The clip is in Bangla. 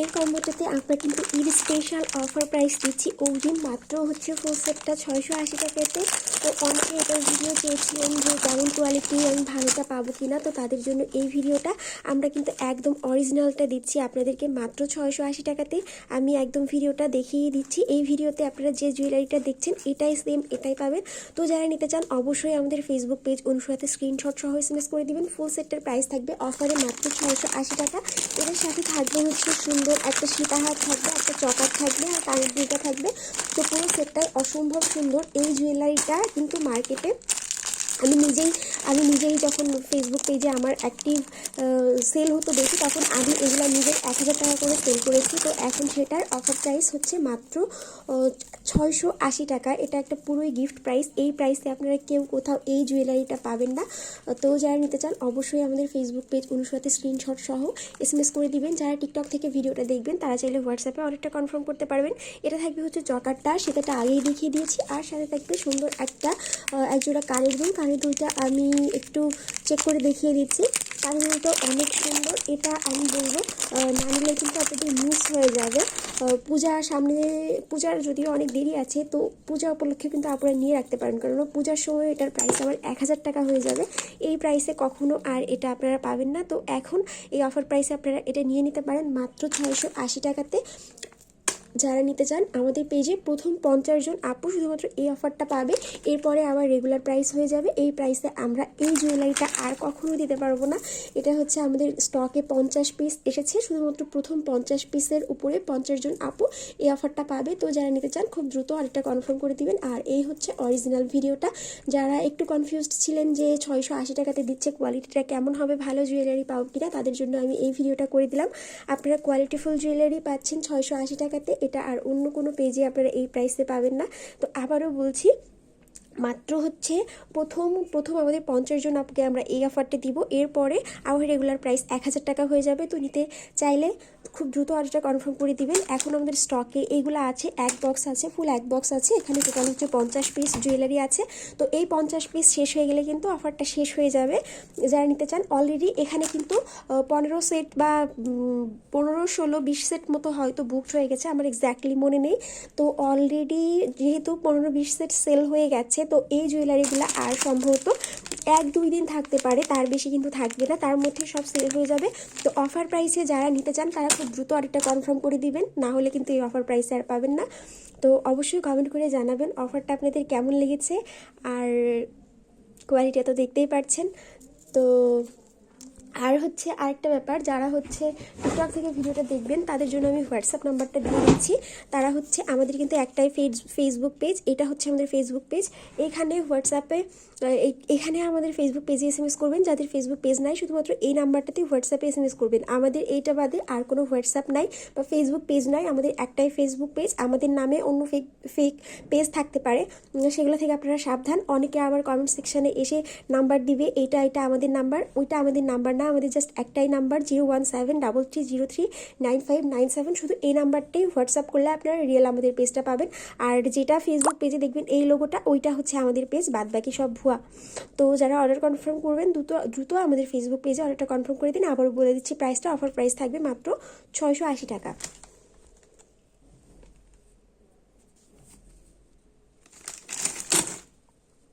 এই কম্বোটাতে আমরা কিন্তু ঈদ স্পেশাল অফার প্রাইস দিচ্ছি। অগ্রিম মাত্র হচ্ছে ফুল সেটটা ছয়শো আশি টাকাতে। তো অনেকে এটার ভিডিও চেয়েছিলেন যে কেমন কোয়ালিটি আমি ভালোটা পাবো কিনা, তো তাদের জন্য এই ভিডিওটা আমরা কিন্তু একদম অরিজিনালটা দিচ্ছি আপনাদেরকে মাত্র ছয়শো আশি টাকাতে। আমি একদম ভিডিওটা দেখিয়ে দিচ্ছি। এই ভিডিওতে আপনারা যে জুয়েলারিটা দেখছেন, এটাই সেম এটাই পাবেন। তো যারা নিতে চান, অবশ্যই আমাদের ফেসবুক পেজ অনুসারে স্ক্রিনশট সহ এস করে দিবেন। ফুল সেটটার প্রাইস থাকবে অফারে মাত্র ছয়শো আশি টাকা। এটার সাথে থাকবে হচ্ছে একটা সীতাহার থাকবে, একটা চকার থাকবে আর কানের দুইটা থাকবে। তো পুরো সেটটাই অসম্ভব সুন্দর। এই জুয়েলারিটা কিন্তু মার্কেটে আমি নিজেই আমি নিজেই যখন ফেসবুক পেজে আমার অ্যাক্টিভ সেল হতো বেশি তখন আমি এগুলো নিজেই এক হাজার টাকা করে সেল করেছি। তো এখন সেটার অফার প্রাইস হচ্ছে মাত্র ছয়শো আশি টাকা। এটা একটা পুরোই গিফট প্রাইস এই প্রাইসে আপনারা কেউ কোথাও এই জুয়েলারিটা পাবেন না। তো যারা নিতে চান, অবশ্যই আমাদের ফেসবুক পেজ অনুসারে স্ক্রিনশট সহ এস এম এস করে দিবেন। যারা টিকটক থেকে ভিডিওটা দেখবেন, তারা চাইলে হোয়াটসঅ্যাপে অর্ডারটা কনফার্ম করতে পারবেন। এটা থাকবে হচ্ছে চকারটা সেটাটা আগেই দেখিয়ে দিয়েছি। আর সাথে থাকবে সুন্দর একটা একজোড়া কানের দুল কানের দুলটা আমি একটু চেক করে দেখিয়ে দিচ্ছি। দুলটা অনেক সুন্দর, এটা আমি বলব না নিলে কিন্তু আপনাদের মিস হয়ে যাবে। পূজা সামনে, পূজার যদিও অনেক দেরি আছে, তো পূজা উপলক্ষে কিন্তু আপনারা নিয়ে রাখতে পারেন। কারণ পূজার সময় এটার প্রাইস আবার এক হাজার টাকা হয়ে যাবে। এই প্রাইসে কখনো আর এটা আপনারা পাবেন না। তো এখন এই অফার প্রাইসে আপনারা এটা নিয়ে নিতে পারেন মাত্র ছয়শো আশি টাকাতে। যারা নিতে চান, আমাদের পেজে প্রথম পঞ্চাশ জন আপু শুধুমাত্র এই অফারটা পাবে। এরপরে আবার রেগুলার প্রাইস হয়ে যাবে। এই প্রাইসে আমরা এই জুয়েলারিটা আর কখনো দিতে পারব না। এটা হচ্ছে আমাদের স্টকে পঞ্চাশ পিস এসেছে। শুধুমাত্র প্রথম পঞ্চাশ পিসের উপরে পঞ্চাশ জন আপু এই অফারটা পাবে। তো যারা নিতে চান, খুব দ্রুত আরেকটা কনফার্ম করে দিবেন। আর এই হচ্ছে অরিজিনাল ভিডিওটা যারা একটু কনফিউজড ছিলেন যে ছয়শো আশি টাকাতে দিচ্ছে কোয়ালিটিটা কেমন হবে, ভালো জুয়েলারি পাবো কিনা, তাদের জন্য আমি এই ভিডিওটা করে দিলাম। আপনারা কোয়ালিটিফুল জুয়েলারি পাচ্ছেন ছয়শো আশি টাকাতে। এটা আর অন্য কোনো পেজে আপনারা এই প্রাইসে পাবেন না। তো আবারও বলছি মাত্র হচ্ছে প্রথম প্রথম আমাদের পঞ্চাশ জন আপকে আমরা এই অফারটা দিব। এরপরে আবার রেগুলার প্রাইস এক হাজার টাকা হয়ে যাবে। তো নিতে চাইলে খুব দ্রুত অর্ডারটা কনফার্ম করে দিবেন। এখন আমাদের স্টকে এইগুলো আছে, এক বক্স আছে ফুল এক বক্স আছে। এখানে টোটাল হচ্ছে পঞ্চাশ পিস জুয়েলারি আছে। তো এই পঞ্চাশ পিস শেষ হয়ে গেলে কিন্তু অফারটা শেষ হয়ে যাবে। যারা নিতে চান অলরেডি এখানে কিন্তু পনেরো সেট বা পনেরো, ষোলো, বিশ সেট মতো হয়তো বুকড হয়ে গেছে। আমার এক্স্যাক্টলি মনে নেই। তো অলরেডি যেহেতু পনেরো, বিশ সেট সেল হয়ে গেছে তো এই জুয়েলারিগুলো আর সম্ভবত এক দুই দিন থাকতে পারে, তার বেশি কিন্তু থাকবে না, তার মধ্যে সব সেল হয়ে যাবে। তো অফার প্রাইসে যারা নিতে চান, তারা খুব দ্রুত আরেকটা কনফার্ম করে দিবেন, না হলে কিন্তু এই অফার প্রাইসে আর পাবেন না। তো অবশ্যই কমেন্ট করে জানাবেন অফারটা আপনাদের কেমন লেগেছে, আর কোয়ালিটি তো দেখতেই পাচ্ছেন তো আর হচ্ছে আরেকটা ব্যাপার, যারা হচ্ছে টিকটক থেকে ভিডিওটা দেখবেন, তাদের জন্য আমি হোয়াটসঅ্যাপ নাম্বারটা দিয়ে দিচ্ছি। তারা হচ্ছে আমাদের কিন্তু একটাই ফেসবুক পেজ এটা হচ্ছে আমাদের ফেসবুক পেজ এখানে হোয়াটসঅ্যাপে এখানে আমাদের ফেসবুক পেজে এস এম এস করবেন, যাদের ফেসবুক পেজ নাই, শুধুমাত্র এই নাম্বারটাতে হোয়াটসঅ্যাপে এস এম এস করবেন। আমাদের এইটা বাদে আর কোনো হোয়াটসঅ্যাপ নাই বা ফেসবুক পেজ নাই, আমাদের একটাই ফেসবুক পেজ আমাদের নামে অন্য ফেক ফেক পেজ থাকতে পারে। সেগুলো থেকে আপনারা সাবধান। অনেকে আবার কমেন্ট সেকশানে এসে নাম্বার দিবে এটা এটা আমাদের নাম্বার, ওইটা আমাদের নাম্বার না। আমাদের জাস্ট একটাই number zero one seven double three zero three nine five nine seven শুধু এই নাম্বারটাই হোয়াটসঅ্যাপ করলে আপনারা রিয়েল আমাদের পেজটা পাবেন। আর যেটা ফেসবুক পেজে দেখবেন, এই লোগোটা ওইটা হচ্ছে আমাদের পেজ বাদ বাকি সব ভুয়া। তো যারা অর্ডার কনফার্ম করবেন, দ্রুত দ্রুত আমাদের ফেসবুক পেজে অর্ডারটা কনফার্ম করে দিন। আবারও বলে দিচ্ছি প্রাইসটা অফার প্রাইস থাকবে মাত্র ছয়শো আশি টাকা।